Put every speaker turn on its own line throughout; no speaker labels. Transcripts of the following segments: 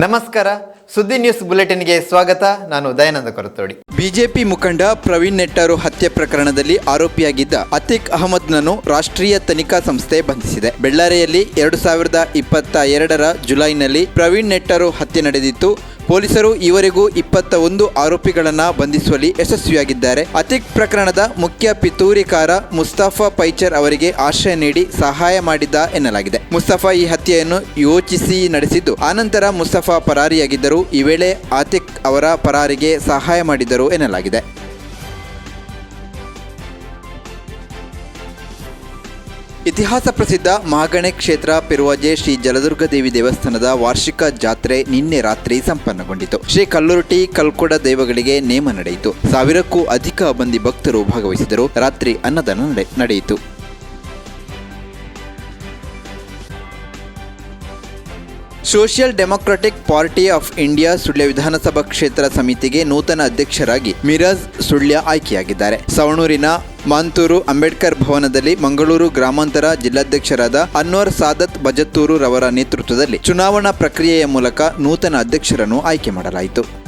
ನಮಸ್ಕಾರ, ಸುದ್ದಿ ನ್ಯೂಸ್ ಬುಲೆಟಿನ್ಗೆ ಸ್ವಾಗತ. ನಾನು ದಯಾನಂದ ಕೊರತೋಡಿ.
ಬಿಜೆಪಿ ಮುಖಂಡ ಪ್ರವೀಣ್ ನೆಟ್ಟಾರು ಹತ್ಯೆ ಪ್ರಕರಣದಲ್ಲಿ ಆರೋಪಿಯಾಗಿದ್ದ ಅತಿಕ್ ಅಹಮದ್ನನ್ನು ರಾಷ್ಟ್ರೀಯ ತನಿಖಾ ಸಂಸ್ಥೆ ಬಂಧಿಸಿದೆ. ಬೆಳ್ಳಾರಿಯಲ್ಲಿ ಎರಡು ಸಾವಿರದ ಇಪ್ಪತ್ತ ಎರಡರ ಜುಲೈನಲ್ಲಿ ಪ್ರವೀಣ್ ನೆಟ್ಟಾರು ಹತ್ಯೆ ನಡೆದಿತ್ತು. ಪೊಲೀಸರು ಈವರೆಗೂ ಇಪ್ಪತ್ತ ಒಂದು ಆರೋಪಿಗಳನ್ನು ಬಂಧಿಸುವಲ್ಲಿ ಯಶಸ್ವಿಯಾಗಿದ್ದಾರೆ. ಅತಿಕ್ ಪ್ರಕರಣದ ಮುಖ್ಯ ಪಿತೂರಿಕಾರ ಮುಸ್ತಫಾ ಪೈಚರ್ ಅವರಿಗೆ ಆಶ್ರಯ ನೀಡಿ ಸಹಾಯ ಮಾಡಿದ್ದ ಎನ್ನಲಾಗಿದೆ. ಮುಸ್ತಫಾ ಈ ಹತ್ಯೆಯನ್ನು ಯೋಚಿಸಿ ನಡೆಸಿದ್ದು, ಆನಂತರ ಮುಸ್ತಫಾ ಪರಾರಿಯಾಗಿದ್ದರು ಈ ವೇಳೆ ಆತಿಕ್ ಅವರ ಪರಾರಿಗೆ ಸಹಾಯ ಮಾಡಿದ್ದರು ಎನ್ನಲಾಗಿದೆ. ಇತಿಹಾಸ ಪ್ರಸಿದ್ಧ ಮಹಾಗಣೆ ಕ್ಷೇತ್ರ ಪಿರುವಜೆ ಶ್ರೀ ಜಲದುರ್ಗ ದೇವಿ ದೇವಸ್ಥಾನದ ವಾರ್ಷಿಕ ಜಾತ್ರೆ ನಿನ್ನೆ ರಾತ್ರಿ ಸಂಪನ್ನಗೊಂಡಿತು. ಶ್ರೀ ಕಲ್ಲುರುಟಿ ಕಲ್ಕೊಡ ದೇವಗಳಿಗೆ ನೇಮ ನಡೆಯಿತು. ಸಾವಿರಕ್ಕೂ ಅಧಿಕ ಮಂದಿ ಭಕ್ತರು ಭಾಗವಹಿಸಿದರು. ರಾತ್ರಿ ಅನ್ನದಾನ ನಡೆ ನಡೆಯಿತು. Social democratic party of India Sullia ವಿಧಾನಸಭಾ ಕ್ಷೇತ್ರ ಸಮಿತಿಗೆ ನೂತನ ಅಧ್ಯಕ್ಷರಾಗಿ ಮಿರಾಜ್ ಸುಳ್ಯ ಆಯ್ಕೆಯಾಗಿದ್ದಾರೆ. ಸವಣೂರಿನ ಮಾಂತೂರು ಅಂಬೇಡ್ಕರ್ ಭವನದಲ್ಲಿ ಮಂಗಳೂರು ಗ್ರಾಮಾಂತರ ಜಿಲ್ಲಾಧ್ಯಕ್ಷರಾದ ಅನ್ವರ್ ಸಾದತ್ ಬಜತ್ತೂರು ರವರ ನೇತೃತ್ವದಲ್ಲಿ ಚುನಾವಣಾ ಪ್ರಕ್ರಿಯೆಯ ಮೂಲಕ ನೂತನ ಅಧ್ಯಕ್ಷರನ್ನು ಆಯ್ಕೆ ಮಾಡಲಾಯಿತು.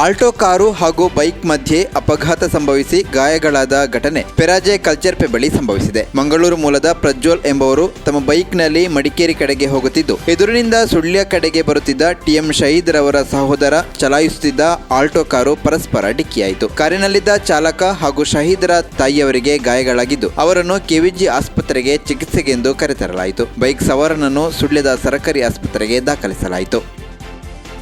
ಆಲ್ಟೋ ಕಾರು ಹಾಗೂ ಬೈಕ್ ಮಧ್ಯೆ ಅಪಘಾತ ಸಂಭವಿಸಿ ಗಾಯಗಳಾದ ಘಟನೆ ಪೆರಾಜೆ ಕಲ್ಚರ್ಪೆ ಬಳಿ ಸಂಭವಿಸಿದೆ. ಮಂಗಳೂರು ಮೂಲದ ಪ್ರಜ್ವಲ್ ಎಂಬುವರು ತಮ್ಮ ಬೈಕ್ನಲ್ಲಿ ಮಡಿಕೇರಿ ಕಡೆಗೆ ಹೋಗುತ್ತಿದ್ದು, ಎದುರಿನಿಂದ ಸುಳ್ಯ ಕಡೆಗೆ ಬರುತ್ತಿದ್ದ ಟಿಎಂ ಶಹೀದ್ ರವರ ಸಹೋದರ ಚಲಾಯಿಸುತ್ತಿದ್ದ ಆಲ್ಟೋ ಕಾರು ಪರಸ್ಪರ ಡಿಕ್ಕಿಯಾಯಿತು. ಕಾರಿನಲ್ಲಿದ್ದ ಚಾಲಕ ಹಾಗೂ ಶಹೀದರ ತಾಯಿಯವರಿಗೆ ಗಾಯಗಳಾಗಿದ್ದು, ಅವರನ್ನು ಕೆವಿಜಿ ಆಸ್ಪತ್ರೆಗೆ ಚಿಕಿತ್ಸೆಗೆಂದು ಕರೆತರಲಾಯಿತು. ಬೈಕ್ ಸವಾರನನ್ನು ಸುಳ್ಯದ ಸರಕಾರಿ ಆಸ್ಪತ್ರೆಗೆ ದಾಖಲಿಸಲಾಯಿತು.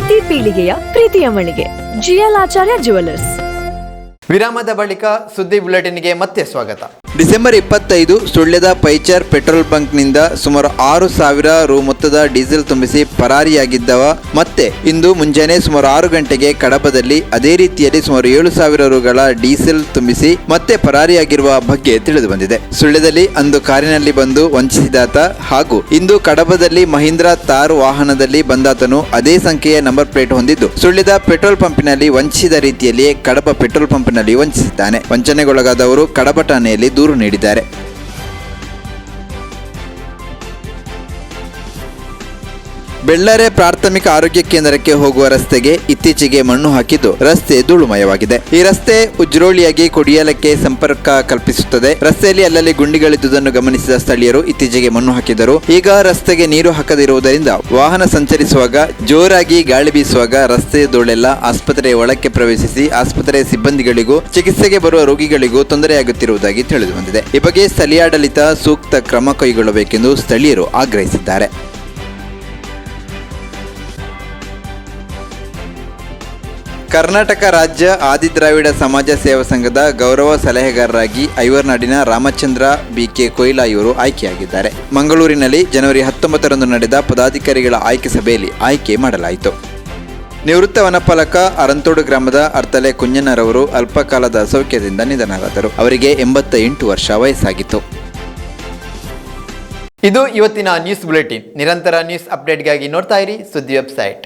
ಪ್ರತಿ ಪೀಳಿಗೆಯ ಪ್ರೀತಿಯ ಮಳಿಗೆ. ಜಿಎಲ್ ಆಚಾರ್ಯ ಜುವೆಲ್ಲರ್ಸ್
ವಿರಾಮದ ಬಳಿಕ ಸುದ್ದಿ ಬುಲೆಟಿನ್ಗೆ ಮತ್ತೆ ಸ್ವಾಗತ.
ಡಿಸೆಂಬರ್ ಇಪ್ಪತ್ತೈದು ಸುಳ್ಯದ ಪೈಚರ್ ಪೆಟ್ರೋಲ್ ಬಂಕ್ನಿಂದ ಸುಮಾರು ಆರು ಸಾವಿರ ರು ಮೊತ್ತದ ಡೀಸೆಲ್ ತುಂಬಿಸಿ ಪರಾರಿಯಾಗಿದ್ದವ. ಮತ್ತೆ ಇಂದು ಮುಂಜಾನೆ ಸುಮಾರು ಆರು ಗಂಟೆಗೆ ಕಡಬದಲ್ಲಿ ಅದೇ ರೀತಿಯಲ್ಲಿ ಸುಮಾರು ಏಳು ಸಾವಿರ ರುಗಳ ಡೀಸೆಲ್ ತುಂಬಿಸಿ ಮತ್ತೆ ಪರಾರಿಯಾಗಿರುವ ಬಗ್ಗೆ ತಿಳಿದು ಬಂದಿದೆ ಸುಳ್ಯದಲ್ಲಿ ಅಂದು ಕಾರಿನಲ್ಲಿ ಬಂದು ವಂಚಿಸಿದಾತ ಹಾಗೂ ಇಂದು ಕಡಬದಲ್ಲಿ ಮಹೀಂದ್ರ ತಾರು ವಾಹನದಲ್ಲಿ ಬಂದಾತನು ಅದೇ ಸಂಖ್ಯೆಯ ನಂಬರ್ ಪ್ಲೇಟ್ ಹೊಂದಿದ್ದು, ಸುಳ್ಯದ ಪೆಟ್ರೋಲ್ ಪಂಪಿನಲ್ಲಿ ವಂಚಿಸಿದ ರೀತಿಯಲ್ಲಿಯೇ ಕಡಬ ಪೆಟ್ರೋಲ್ ಪಂಪ್ನಲ್ಲಿ ವಂಚಿಸಿದ್ದಾನೆ. ವಂಚನೆಗೊಳಗಾದವರು ಕಡಬ ಠಾಣೆಯಲ್ಲಿ ದೂರು ನೀಡಿದ್ದಾರೆ. ಬೆಳ್ಳಾರೆ ಪ್ರಾಥಮಿಕ ಆರೋಗ್ಯ ಕೇಂದ್ರಕ್ಕೆ ಹೋಗುವ ರಸ್ತೆಗೆ ಇತ್ತೀಚೆಗೆ ಮಣ್ಣು ಹಾಕಿದ್ದು ರಸ್ತೆ ಧೂಳುಮಯವಾಗಿದೆ. ಈ ರಸ್ತೆ ಉಜ್ರೋಳಿಯಾಗಿ ಕುಡಿಯಲಕ್ಕೆ ಸಂಪರ್ಕ ಕಲ್ಪಿಸುತ್ತದೆ. ರಸ್ತೆಯಲ್ಲಿ ಅಲ್ಲಲ್ಲಿ ಗುಂಡಿಗಳಿದ್ದುದನ್ನು ಗಮನಿಸಿದ ಸ್ಥಳೀಯರು ಇತ್ತೀಚೆಗೆ ಮಣ್ಣು ಹಾಕಿದರು. ಈಗ ರಸ್ತೆಗೆ ನೀರು ಹಾಕದಿರುವುದರಿಂದ ವಾಹನ ಸಂಚರಿಸುವಾಗ, ಜೋರಾಗಿ ಗಾಳಿ ಬೀಸುವಾಗ ರಸ್ತೆಯ ಧೂಳೆಲ್ಲ ಆಸ್ಪತ್ರೆಯ ಒಳಕ್ಕೆ ಪ್ರವೇಶಿಸಿ ಆಸ್ಪತ್ರೆಯ ಸಿಬ್ಬಂದಿಗಳಿಗೂ, ಚಿಕಿತ್ಸೆಗೆ ಬರುವ ರೋಗಿಗಳಿಗೂ ತೊಂದರೆಯಾಗುತ್ತಿರುವುದಾಗಿ ತಿಳಿದುಬಂದಿದೆ. ಈ ಬಗ್ಗೆ ಸ್ಥಳೀಯಾಡಳಿತ ಸೂಕ್ತ ಕ್ರಮ ಕೈಗೊಳ್ಳಬೇಕೆಂದು ಸ್ಥಳೀಯರು ಆಗ್ರಹಿಸಿದ್ದಾರೆ. ಕರ್ನಾಟಕ ರಾಜ್ಯ ಆದಿದ್ರಾವಿಡ ಸಮಾಜ ಸೇವಾ ಸಂಘದ ಗೌರವ ಸಲಹೆಗಾರರಾಗಿ ಐವರ್ನಾಡಿನ ರಾಮಚಂದ್ರ ಬಿಕೆ ಕೊಯ್ಲಾ ಇವರು ಆಯ್ಕೆಯಾಗಿದ್ದಾರೆ. ಮಂಗಳೂರಿನಲ್ಲಿ ಜನವರಿ ಹತ್ತೊಂಬತ್ತರಂದು ನಡೆದ ಪದಾಧಿಕಾರಿಗಳ ಆಯ್ಕೆ ಸಭೆಯಲ್ಲಿ ಆಯ್ಕೆ ಮಾಡಲಾಯಿತು. ನಿವೃತ್ತ ವನಪಾಲಕ ಅರಂತೋಡು ಗ್ರಾಮದ ಅರ್ತಲೆ ಕುಂಜನರವರು ಅಲ್ಪಕಾಲದ ಅಸೌಖ್ಯದಿಂದ ನಿಧನರಾದರು. ಅವರಿಗೆ ಎಂಬತ್ತ ಎಂಟು ವರ್ಷ ವಯಸ್ಸಾಗಿತ್ತು.
ಇದು ಇವತ್ತಿನ ನ್ಯೂಸ್ ಬುಲೆಟಿನ್. ನಿರಂತರ ನ್ಯೂಸ್ ಅಪ್ಡೇಟ್ಗಾಗಿ ನೋಡ್ತಾ ಇರಿ ಸುದ್ದಿ ವೆಬ್ಸೈಟ್.